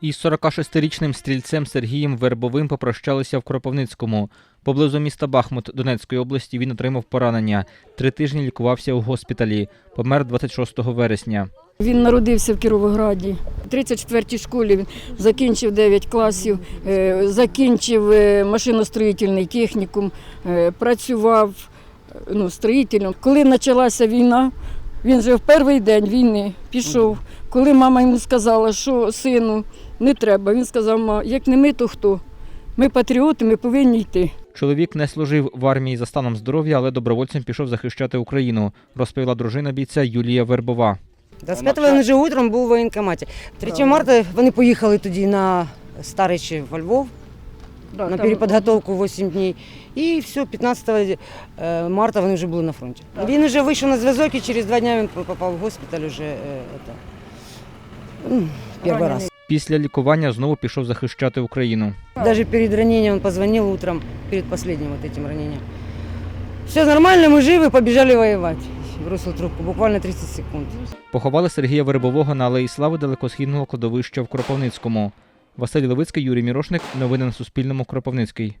Із 46-річним стрільцем Сергієм Вербовим попрощалися в Кропивницькому. Поблизу міста Бахмут Донецької області він отримав поранення. Три тижні лікувався у госпіталі. Помер 26 вересня. Він народився в Кіровограді. У 34-й школі він закінчив 9 класів, е, закінчив е, машиностроїтельний технікум, е, працював ну, строїтелем. Коли почалася війна, він вже в перший день війни пішов. Коли мама йому сказала, що сину не треба, він сказав, ма, як не ми, то хто? Ми патріоти, ми повинні йти. Чоловік не служив в армії за станом здоров'я, але добровольцем пішов захищати Україну, розповіла дружина бійця Юлія Вербова. 25-го він вже утром був у воєнкоматі. 3 марта вони поїхали тоді на Старичі во Львов на переподготовку 8 днів. І все, 15 е, марта вони вже були на фронті. Він вже вийшов на зв'язок і через два дні він попав в госпіталь уже е, это, м, перший раз. Після лікування знову пішов захищати Україну. Даже перед ранением он позвонил утром, перед последним вот этим ранением. Все нормально, мы живы, побежали воевать. Бросил трубку, буквально 30 секунд. Поховали Сергія Вербового на Алеї Слави далекосхідного кладовища в Кропивницькому. Василь Левицький, Юрій Мірошник. Новини на Суспільному. Кропивницький.